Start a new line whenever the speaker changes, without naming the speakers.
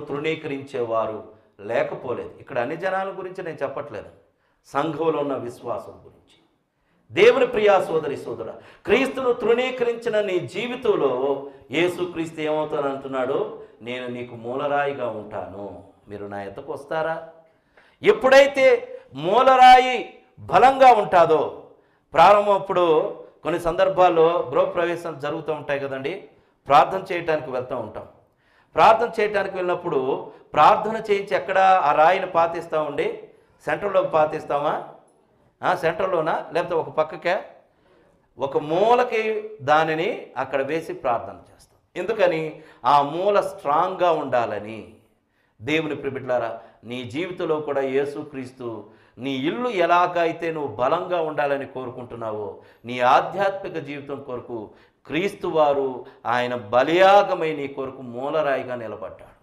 తృణీకరించేవారు లేకపోలేదు. ఇక్కడ అన్ని జనాల గురించి నేను చెప్పట్లేదు. సంఘంలో ఉన్న విశ్వాసం గురించి. దేవుని ప్రియా సోదరి సోదర క్రీస్తును తృణీకరించిన నీ జీవితంలో యేసు క్రీస్తు ఏమవుతాను అంటున్నాడు? నేను నీకు మూలరాయిగా ఉంటాను. మీరు నా ఎత్తకు వస్తారా? ఎప్పుడైతే మూలరాయి బలంగా ఉంటుందో ప్రారంభం అప్పుడు కొన్ని సందర్భాల్లో గృహప్రవేశం జరుగుతూ ఉంటాయి కదండి. ప్రార్థన చేయటానికి వెళ్తూ ఉంటాం. ప్రార్థన చేయటానికి వెళ్ళినప్పుడు ప్రార్థన చేయించి ఎక్కడ ఆ రాయిని పాతిస్తా ఉండి సెంటర్లో పాతిస్తామా? ఆ, సెంటర్లోనా లేకపోతే ఒక పక్కకే? ఒక మూలకి దానిని అక్కడ వేసి ప్రార్థన చేస్తాం. ఎందుకని? ఆ మూల స్ట్రాంగ్గా ఉండాలని. దేవుని ప్రిబిట్లారా నీ జీవితంలో కూడా యేసుక్రీస్తు నీ ఇల్లు ఎలాగైతే నువ్వు బలంగా ఉండాలని కోరుకుంటున్నావో నీ ఆధ్యాత్మిక జీవితం కొరకు క్రీస్తు వారు ఆయన బలియాగమై నీ కొరకు మూలరాయిగా నిలబడ్డాడు.